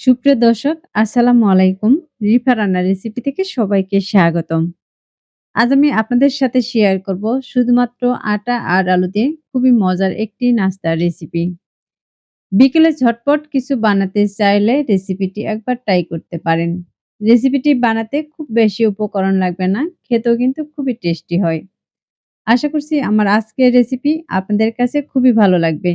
সুপ্রিয় দর্শক, আসসালামু আলাইকুম। রিফা রান্নার রেসিপি থেকে সবাইকে স্বাগতম। আজ আমি আপনাদের সাথে শেয়ার করব শুধুমাত্র আটা আর আলু দিয়ে খুবই মজার একটি নাস্তার রেসিপি। বিকেলে ঝটপট কিছু বানাতে চাইলে রেসিপিটি একবার ট্রাই করতে পারেন। রেসিপিটি বানাতে খুব বেশি উপকরণ লাগবে না, খেতেও কিন্তু খুবই টেস্টি হয়। আশা করছি আমার আজকের রেসিপি আপনাদের কাছে খুবই ভালো লাগবে।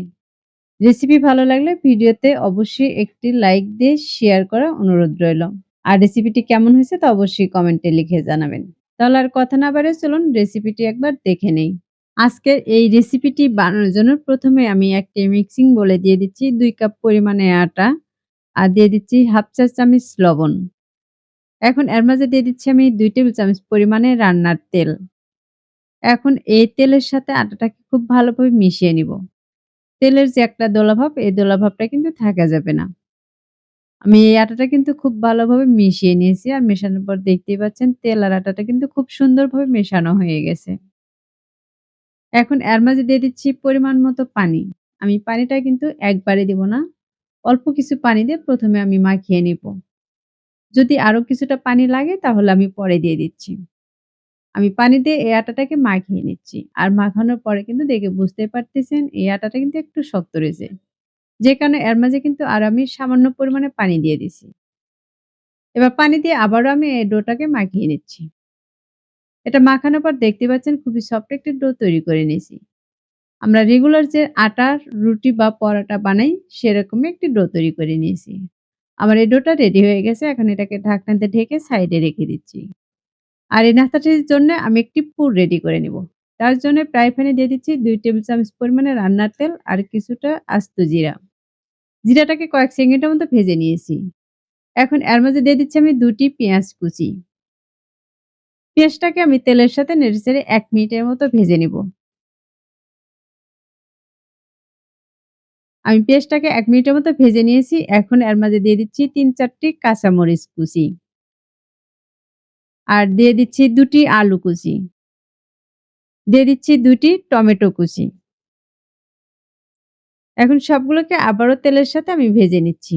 রেসিপি ভালো লাগলে ভিডিওতে অবশ্যই একটি লাইক দিয়ে শেয়ার করা অনুরোধ রইল। আর রেসিপিটি কেমন হয়েছে তা অবশ্যই কমেন্টে লিখে জানাবেন। তাহলে আর কথা না বাড়িয়ে চলুন রেসিপিটি একবার দেখে নেই। আজকের এই রেসিপিটি বানানোর জন্য প্রথমে আমি একটি মিক্সিং বলে দিয়ে দিচ্ছি দুই কাপ পরিমাণে আটা আর দিয়ে দিচ্ছি হাফ চা চামচ লবণ। এখন এর মাঝে দিয়ে দিচ্ছি আমি ২ টেবিল চামচ পরিমাণে রান্নার তেল। এখন এই তেলের সাথে আটাটাকে খুব ভালোভাবে মিশিয়ে নিব। তেলের যে একটা দোলাভাব, এই দোলাভাবটা কিন্তু থাকা যাবে না। আমি এই আটাটা কিন্তু খুব ভালোভাবে মিশিয়ে নিয়েছি। আর মেশানোর পর দেখতেই পাচ্ছেন তেল আর আটাটা কিন্তু খুব সুন্দরভাবে মেশানো হয়ে গেছে। এখন এর মাঝে দিয়ে দিচ্ছি পরিমাণ মতো পানি। আমি পানিটা কিন্তু একবারে দিব না। অল্প কিছু পানি দিয়ে প্রথমে আমি মাখিয়ে নিব। যদি আরও কিছুটা পানি লাগে তাহলে আমি পরে দিয়ে দিচ্ছি। আমি পানি দিয়ে এই আটাটাকে মাখিয়ে নিচ্ছি। আর মাখানোর পরে কিন্তু দেখে বুঝতে পারতেছেন, এই আটাটা কিন্তু একটু শক্ত রয়েছে। যে কারণে এর মাঝে কিন্তু আর আমি সামান্য পরিমাণে পানি দিয়ে দিছি। এবার পানি দিয়ে আবারও আমি এই ডোটাকে মাখিয়ে নিচ্ছি। এটা মাখানোর পর দেখতে পাচ্ছেন খুবই সফট একটি ডো তৈরি করে নিয়েছি। আমরা রেগুলার যে আটার রুটি বা পরোটা বানাই, সেরকমই একটি ডো তৈরি করে নিয়েছি। আমার এই ডোটা রেডি হয়ে গেছে। এখন এটাকে ঢাকনাতে ঢেকে সাইডে রেখে দিচ্ছি। আর এই নাস্তাটির জন্য আমি একটি পুর রেডি করে নিব। তার জন্য প্রায় প্যানে দিয়ে দিচ্ছি দুই টেবিল চামচ পরিমাণে রান্নার তেল আর কিছুটা আস্ত জিরা। জিরাটাকে কয়েক সেকেন্ডের মতো ভেজে নিয়েছি। এখন এর মাঝে দিয়ে দিচ্ছি আমি দুটি পেঁয়াজ কুচি। পেঁয়াজটাকে আমি তেলের সাথে নেড়ে নেড়েচেড়ে এক মিনিটের মতো ভেজে নিব। আমি পেঁয়াজটাকে এক মিনিটের মতো ভেজে নিয়েছি। এখন এর মাঝে দিয়ে দিচ্ছি তিন চারটি কাঁচামরিচ কুচি। আর দিয়ে দিচ্ছি দুটি আলু কুচি। দিয়ে দিচ্ছি দুটি টমেটো কুচি। এখন সবগুলোকে আবারও তেলের সাথে আমি ভেজে নিচ্ছি।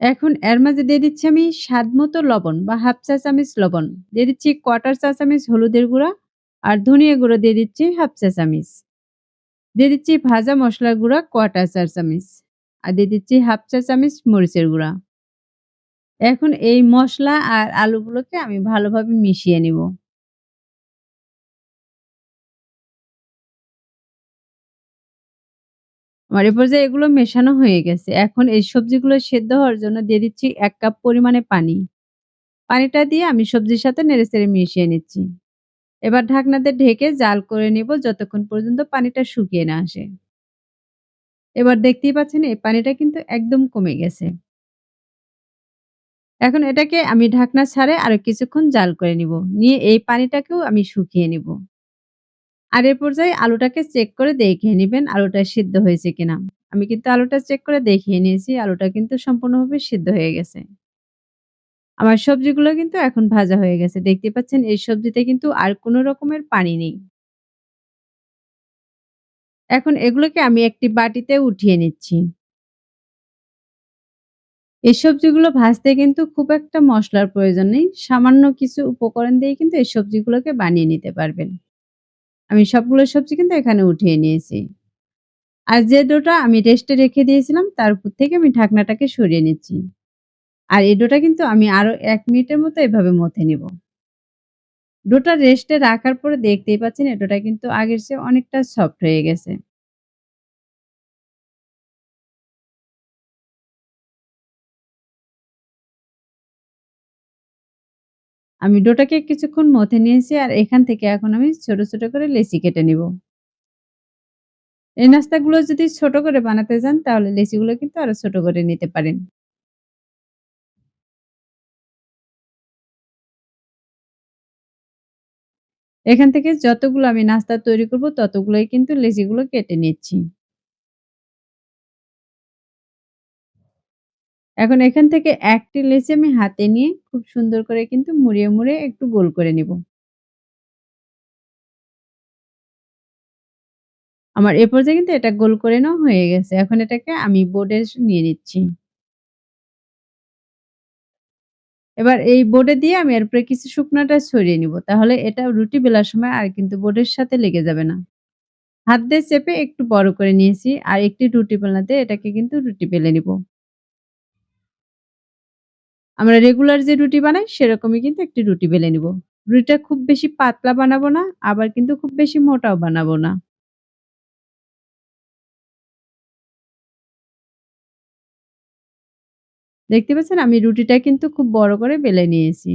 এখন এর মাঝে দিয়ে দিচ্ছি আমি স্বাদ মতো লবণ বা হাফ চা চামচ লবণ। দিয়ে দিচ্ছি কোয়ার্টার চা চামচ হলুদের গুঁড়া আর ধনিয়া গুঁড়ো দিয়ে দিচ্ছি হাফ চা চামচ। দিয়ে দিচ্ছি ভাজা মশলার গুঁড়া কোয়ার্টার চা চামচ। আর দিয়ে দিচ্ছি হাফ চা চামচ মরিচের গুঁড়া। এখন এই মশলা আর আলুগুলোকে আমি ভালোভাবে মিশিয়ে নিব। আমার এ পর্যায়ে এগুলো মেশানো হয়ে গেছে। এখন এই সবজিগুলো সেদ্ধ হওয়ার জন্য দিয়ে দিচ্ছি এক কাপ পরিমাণে পানি। পানিটা দিয়ে আমি সবজির সাথে নেড়েচেড়ে মিশিয়ে নিচ্ছি। এবার ঢাকনাতে ঢেকে জাল করে নিব যতক্ষণ পর্যন্ত পানিটা শুকিয়ে না আসে। এবার দেখতেই পাচ্ছেন এই পানিটা কিন্তু একদম কমে গেছে। এখন এটাকে আমি ঢাকনা ছাড়ে আরও কিছুক্ষণ জাল করে নিব। নিয়ে এই পানিটাকেও আমি শুকিয়ে নিব। আর এ পর্যায়ে আলুটাকে চেক করে দেখে নেবেন আলুটা সিদ্ধ হয়েছে কিনা। আমি কিন্তু আলুটা চেক করে দেখিয়ে নিয়েছি। আলুটা কিন্তু সম্পূর্ণভাবে সিদ্ধ হয়ে গেছে। আমার সবজিগুলো কিন্তু এখন ভাজা হয়ে গেছে। দেখতে পাচ্ছেন, এই সবজিতে কিন্তু আর কোনো রকমের পানি নেই। এখন এগুলোকে আমি একটি বাটিতে উঠিয়ে নিচ্ছি। এই সবজিগুলো ভাজতে কিন্তু খুব একটা মশলার প্রয়োজন নেই। সামান্য কিছু উপকরণ দিয়ে কিন্তু এই সবজিগুলোকে বানিয়ে নিতে পারবেন। আমি সবগুলো সবজি কিন্তু এখানে উঠিয়ে নিয়েছি। আর যে ডোটা আমি রেস্টে রেখে দিয়েছিলাম, তার উপর থেকে আমি ঢাকনাটাকে সরিয়ে নিচ্ছি। আর এই ডোটা কিন্তু আমি আরও এক মিনিটের মতো এভাবে মথে নিব। ডোটা রেস্টে রাখার পরে দেখতেই পাচ্ছেন, এই ডোটা কিন্তু আগের চেয়ে অনেকটা সফট হয়ে গেছে। আমি ডোটাকে কিছুক্ষণ মথে নিয়েছি আর এখান থেকে এখন আমি ছোট, ছোট করে লেচি কেটে নিব। এই নাস্তাগুলো যদি ছোট করে বানাতে যান তাহলে লেচিগুলো কিন্তু আরও ছোট করে নিতে পারেন। এখান থেকে যতগুলো আমি নাস্তা তৈরি করব ততগুলোই কিন্তু লেচিগুলো কেটে নিচ্ছি। এখন এখান থেকে একটি লেচি আমি হাতে নিয়ে খুব সুন্দর করে কিন্তু মুড়িয়ে, মুড়িয়ে একটু গোল করে নিব। আমার এ পর্যায়ে কিন্তু এটা গোল করে নেওয়া হয়ে গেছে। এখন এটাকে আমি বোর্ডে নিয়ে নিচ্ছি। এবার এই বোর্ডে দিয়ে আমি এর উপরে কিছু শুকনো আটা ছড়িয়ে নিব। তাহলে এটা রুটি বেলার সময় আর কিন্তু বোর্ডের সাথে লেগে যাবে না। হাত দিয়ে চেপে একটু বড় করে নিয়েছি। আর একটি রুটি দিয়ে এটাকে কিন্তু রুটি বেলে নিব। আমরা রেগুলার যে রুটি বানাই সেরকমই কিন্তু একটি রুটি বেলে নিব। রুটিটা খুব বেশি পাতলা বানাবো না, আবার কিন্তু খুব বেশি মোটাও বানাবো না। দেখতে পাচ্ছেন আমি রুটিটা কিন্তু খুব বড় করে বেলে নিয়েছি।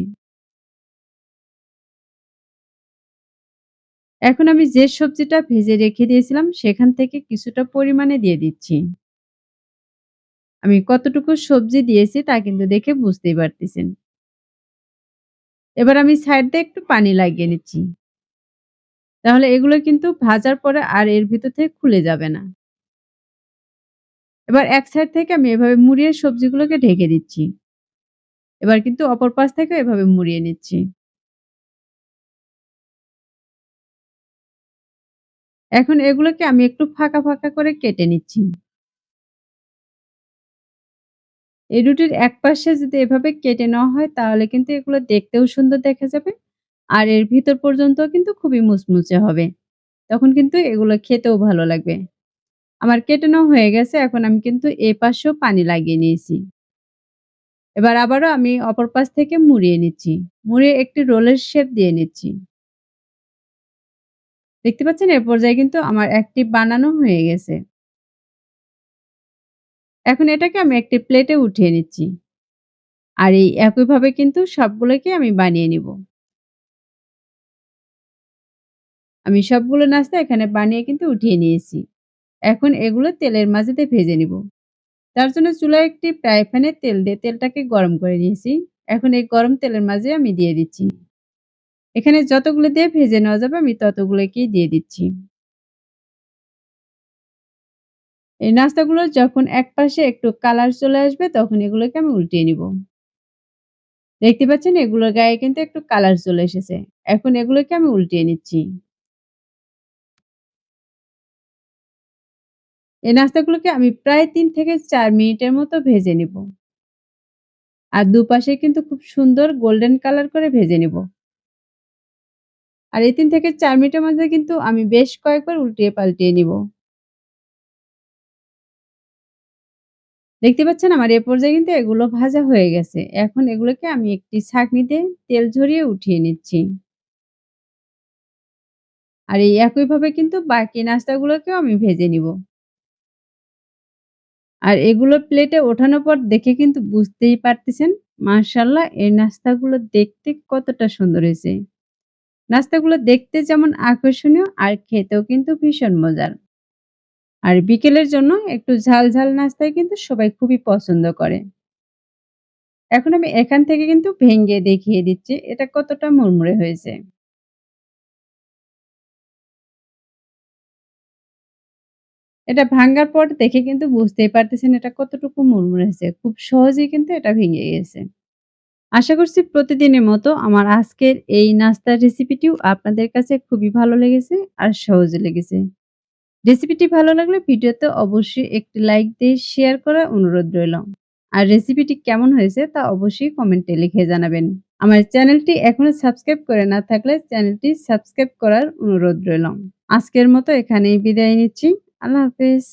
এখন আমি যে সবজিটা ভেজে রেখে দিয়েছিলাম সেখান থেকে কিছুটা পরিমাণে দিয়ে দিচ্ছি। আমি কতটুকু সবজি দিয়েছি তা কিন্তু দেখে বুঝতেই পারতেছেন। এবার আমি সাইড দিয়ে একটু পানি লাগিয়ে নিচ্ছি। তাহলে এগুলো কিন্তু ভাজার পরে আর এর ভিতর থেকে খুলে যাবে না। এবার এক সাইড থেকে আমি এভাবে মুড়িয়ে সবজিগুলোকে ঢেকে দিচ্ছি। এবার কিন্তু অপর পাশ থেকে এভাবে মুড়িয়ে নিচ্ছি। এখন এগুলোকে আমি একটু ফাঁকা, ফাঁকা করে কেটে নিচ্ছি। এই রুটির এক পাশে যদি এভাবে কেটে নেওয়া হয়, তাহলে কিন্তু এগুলো দেখতেও সুন্দর দেখা যাবে। আর এর ভিতর পর্যন্ত কিন্তু খুবই মুচমুচে হবে। তখন কিন্তু এগুলো খেতেও ভালো লাগবে। আমার কেটে নেওয়া হয়ে গেছে। এখন আমি কিন্তু এ পাশেও পানি লাগিয়ে নিয়েছি। এবার আবারও আমি অপর পাশ থেকে মুড়িয়ে নিচ্ছি। মুড়িয়ে একটি রোলের শেপ দিয়ে নিচ্ছি। দেখতে পাচ্ছেন, এ পর্যায়ে কিন্তু আমার একটি বানানো হয়ে গেছে। এখন এটাকে আমি একটি প্লেটে উঠিয়ে নিচ্ছি। আর এই একইভাবে কিন্তু সবগুলোকে আমি বানিয়ে নিব। আমি সবগুলো নাস্তা এখানে বানিয়ে কিন্তু উঠিয়ে নিয়েছি। এখন এগুলো তেলের মাঝেতে ভেজে নিব। তার জন্য চুলায় একটি ফ্রাই প্যানে তেল দিয়ে তেলটাকে গরম করে নিয়েছি। এখন এই গরম তেলের মাঝে আমি দিয়ে দিচ্ছি। এখানে যতগুলো দিয়ে ভেজে নেওয়া যাবে আমি ততগুলোকেই দিয়ে দিচ্ছি। এই নাস্তাগুলো যখন একপাশে একটু কালার চলে আসবে, তখন এগুলোকে আমি উল্টিয়ে নিব। দেখতে পাচ্ছেন এগুলোর গায়ে কিন্তু একটু কালার চলে এসেছে। এখন এগুলোকে আমি উল্টিয়ে নিচ্ছি। এই নাস্তাগুলোকে আমি প্রায় তিন থেকে চার মিনিটের মতো ভেজে নিব। আর দুপাশে কিন্তু খুব সুন্দর গোল্ডেন কালার করে ভেজে নিব। আর এই তিন থেকে চার মিনিটের মধ্যে কিন্তু আমি বেশ কয়েকবার উল্টিয়ে পাল্টিয়ে নিব। দেখতে পাচ্ছেন আমার এ পর্যায়ে কিন্তু এগুলো ভাজা হয়ে গেছে। এখন এগুলোকে আমি একটি ছাঁকনিতে তেল ঝরিয়ে উঠিয়ে নিচ্ছি। আর এই একইভাবে কিন্তু বাকি নাস্তাগুলোকেও আমি ভেজে নিব। আর এগুলো প্লেটে ওঠানোর পর দেখে কিন্তু বুঝতেই পারতেছেন, মাশাআল্লাহ, এই নাস্তাগুলো দেখতে কতটা সুন্দর হয়েছে। নাস্তাগুলো দেখতে যেমন আকর্ষণীয় আর খেতেও কিন্তু ভীষণ মজার। আর বিকেলের জন্য একটু ঝাল, ঝাল নাস্তায় কিন্তু সবাই খুবই পছন্দ করে। এখন আমি এখান থেকে কিন্তু ভেঙে দেখিয়ে দিচ্ছি এটা কতটা মুড়মুড়ে হয়েছে। এটা ভাঙ্গার পর দেখে কিন্তু বুঝতেই পারতেছেন এটা কতটুকু মুড়মুড়ে হয়েছে। খুব সহজেই কিন্তু এটা ভেঙে গেছে। আশা করছি প্রতিদিনের মতো আমার আজকের এই নাস্তার রেসিপিটিও আপনাদের কাছে খুবই ভালো লেগেছে আর সহজে লেগেছে। রেসিপিটি ভালো লাগলে ভিডিওতে অবশ্যই একটি লাইক দিয়ে শেয়ার করার অনুরোধ রইল। আর রেসিপিটি কেমন হয়েছে তা অবশ্যই কমেন্টে লিখে জানাবেন। আমার চ্যানেলটি এখনও সাবস্ক্রাইব করে না থাকলে চ্যানেলটি সাবস্ক্রাইব করার অনুরোধ রইল। আজকের মতো এখানেই বিদায় নিচ্ছি। আল্লাহ হাফেজ।